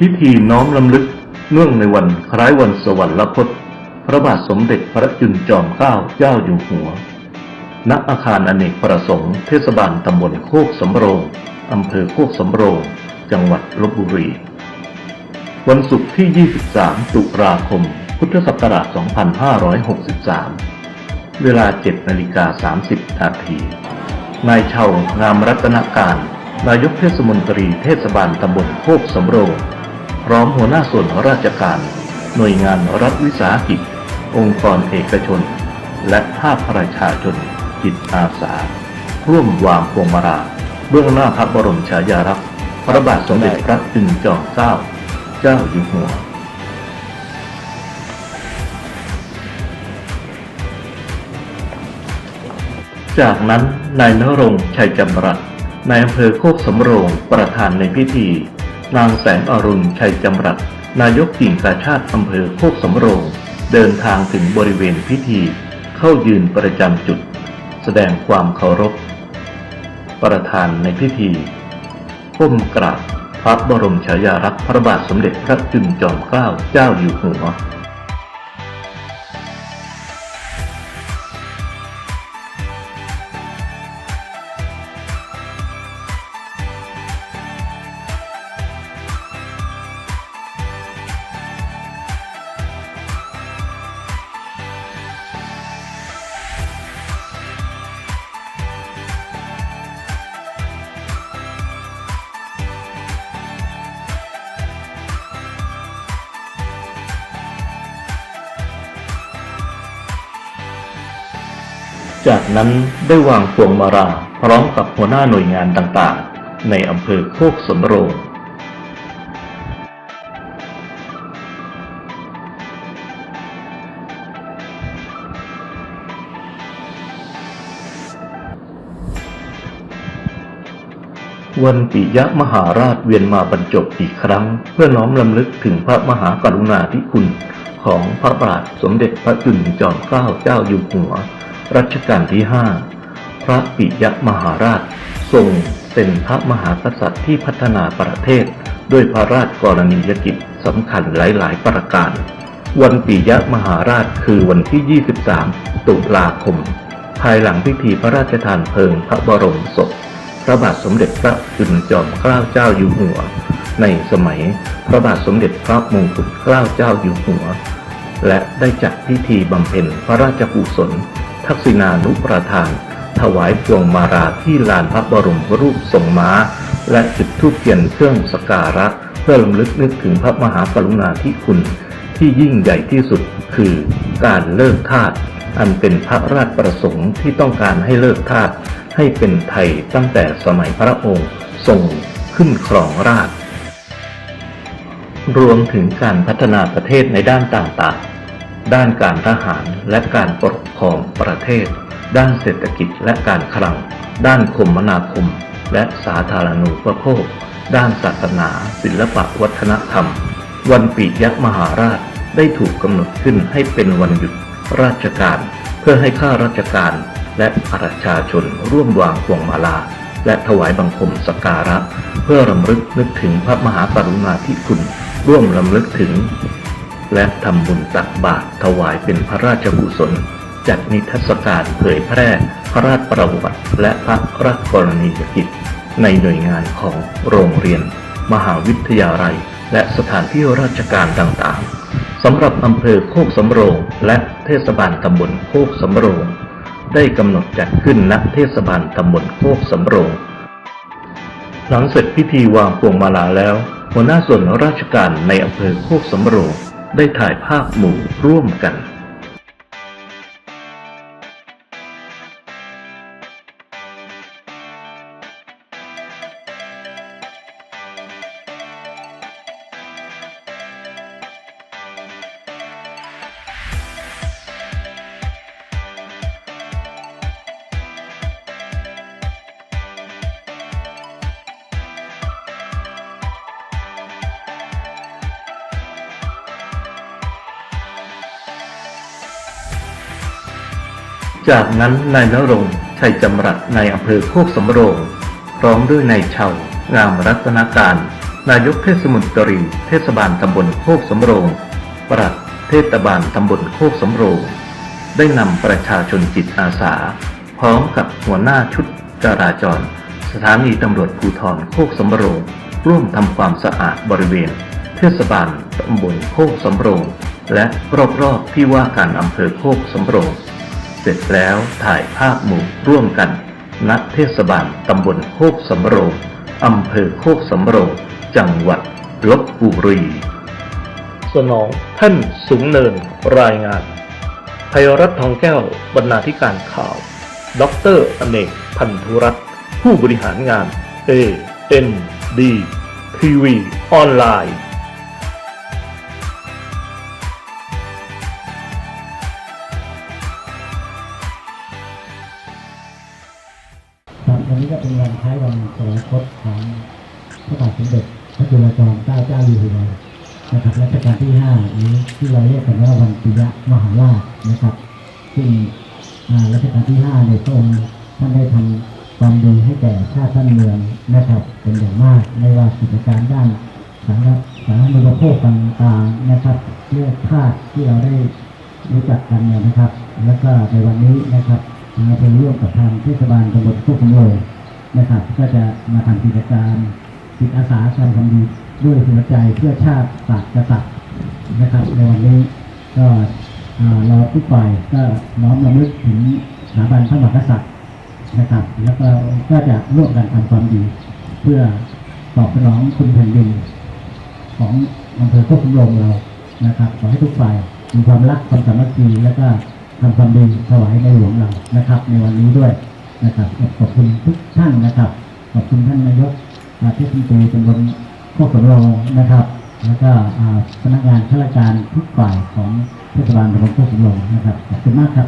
พิธีน้อมลำลึกเนื่องในวันคล้ายวันสวรรคต พระบาทสมเด็จพระจุลจอมเกล้าเจ้าอยู่หัว ณ อาคารอเนกประสงค์ เทศบาลตำบลโคกสำโรงอำเภอโคกสำโรง จังหวัดลบบุรี วันศุกร์ที่ 23 ตุลาคม พุทธศักราช 2563 เวลา 7นาฬิกา30 นาที นายเชางามรัตนการ นายกเทศมนตรีเทศบาลตำบลโคกสำโรง พร้อมหัวหน้าส่วนราชการ หน่วยงานรัฐวิสาหกิจ องค์กรเอกชน และภาคประชาชนจิตอาสา ร่วมวางพวงมาลาเบื้องหน้าพระบรมฉายาลักษณ์พระบาทสมเด็จพระจุลจอมเกล้าเจ้าอยู่หัวจากนั้นนายนรงค์ชัยจำรัดนายอำเภอโคกสำโรงประธานในพิธี นางแสงอรุณชัยจำรัดนายกกิ่งกาชาติอำเภอโคกสำโรง เดินทางถึงบริเวณพิธี เข้ายืนประจำจุด แสดงความเคารพ ประธานในพิธีก้มกราบพระบรมฉายาลักษณ์พระบาทสมเด็จพระจุลจอมเกล้าเจ้าอยู่หัว จากนั้นได้วางพวงมาลาพร้อมกับหัวหน้าหน่วยงานต่างๆ ในอำเภอโคกสำโรงวันปิยะมหาราชเวียนมาบรรจบอีกครั้ง เพื่อน้อมลำลึกถึงพระมหากรุณาธิคุณของพระบาทสมเด็จพระจุลจอมเกล้าเจ้าอยู่หัว รัชกาลที่ห้าพระปิยมหาราช ทรงเป็นพระมหากษัตริย์ที่พัฒนาประเทศ ด้วยพระราชกรณียกิจสำคัญหลาย ๆ ประการ วันปิยมหาราชคือวันที่ 23 ตุลาคม ภายหลังพิธีพระราชทานเพลิงพระบรมศพ พระบาทสมเด็จพระจุลจอมเกล้าเจ้าอยู่หัว ในสมัยพระบาทสมเด็จพระมงกุฎเกล้าเจ้าอยู่หัว และได้จัดพิธีบำเพ็ญพระราชกุศล ทักษิณานุประทาน ถวายพวงมาลาที่ลานพระบรมรูปทรงม้า และจุดธูปเทียนเครื่องสการะ เพื่อลำลึกนึกถึงพระมหากรุณาธิคุณ ที่ยิ่งใหญ่ที่สุดคือการเลิกทาสอันเป็นพระราชประสงค์ที่ต้องการให้เลิกทาสให้เป็นไทยตั้งแต่สมัยพระองค์ทรงขึ้นครองราชรวมถึงการพัฒนาประเทศในด้านต่างๆ ด้านการทหารและการปกครองประเทศ ด้านเศรษฐกิจและการคลัง ด้านคมนาคม และสาธารณูปโภค ด้านศาสนา ศิลปะวัฒนธรรม วันปิยมหาราชได้ถูกกำหนดขึ้นให้เป็นวันหยุดราชการเพื่อให้ข้าราชการและประชาชนร่วมวางพวงมาลา และถวายบังคมสกการะ เพื่อรำลึกนึกถึงพระมหากรุณาธิคุณ ร่วมรำลึกถึง และทำบุญตักบาตรถวายเป็นพระราชกุศล จัดนิทรรศการเผยแพร่พระราชประวัติและพระราชกรณียกิจ ในหน่วยงานของโรงเรียน มหาวิทยาลัย และสถานที่ราชการต่างๆสำหรับอำเภอโคกสำโรงและเทศบาลตำบลโคกสำโรง ได้กำหนดจัดขึ้นณเทศบาลตำบลโคกสำโรง หลังเสร็จพิธีวางพวงมาลาแล้ว หัวหน้าส่วนราชการในอำเภอโคกสำโรง ได้ถ่ายภาพหมู่ร่วมกัน จากนั้นนายนรงชัยจำรัดในอำเภอโคกสำโรง พร้อมด้วยนายเชางามรัตนาการ นายกเทศมนตรี เทศบาลตำบลโคกสำโรงปลัดเทศบาลตำบลโคกสำโรง ได้นำประชาชนจิตอาสา พร้อมกับหัวหน้าชุดจราจร สถานีตำรวจภูธรโคกสำโรง ร่วมทำความสะอาดบริเวณ เทศบาลตำบลโคกสำโรง และรอบๆที่ว่าการอำเภอโคกสำโรง ร็จแล้วถ่ายภาพหมู่ร่วมกัน ณเทศบาลตำบลโคกสำโรงอำเภอโคกสำโรงจังหวัดลบบุรี สนองท่านสูงเนินรายงานภัยรัตน์ทองแก้วบรรณาธิการข่าวดรอเนกพันธุรัตน์ผู้บริหารงาน A N D TV ออนไลน์ วันนี้ก็เป็นวันคล้ายวันสวรรคตของพระบาทสมเด็จพระจุลจอมเกล้าเจ้าอยู่หัวนะครับรัชกาลที่ห้าหรือที่เราเรียกกันว่าวันปิยะมหาราชนะครับ ซึ่งรัชกาลที่ห้าในยพระองค์ท่านได้ทำความดีให้แก่ชาติบ้านเมืองนะครับ เป็นอย่างมากไม่ว่ากิจการด้านสาธารณสาธารณูปโภคต่างๆนะครับเรื่องชาติที่เราได้รู้จักกันเนี่ยนะครับ แล้วก็ในวันนี้นะครับ เราไปร่วมกับทางเทศบาลตำบลโคกสำโรงนะครับ ก็จะมาทำกิจการจิตอาสาการทำดีด้วยหัวใจเพื่อชาติศาสตร์กษัตริย์นะครับ ในวันนี้ก็เราทุกฝ่ายก็น้อมรำลึกถึงสถาบันพระมหากษัตริย์นะครับ แล้วก็ก็จะร่วมกันทำความดี เพื่อตอบสนองคุณแผ่นดินของอำเภอโคกสำโรงเรานะครับ ขอให้ทุกฝ่ายมีความรักความสามัคคีแล้วก็ ทำความดีถวายในหลวงเรานะครับ ในวันนี้ด้วยนะครับขอบคุณทุกท่านนะครับ ขอบคุณท่านนายกอาเทศมนตรีตำบลโคกสำโรงนะครับ แล้วก็อาพนักงานข้าราชการทุกฝ่ายของเทศบาลตำบลโคกสำโรงนะครับขอบคุณมากครับ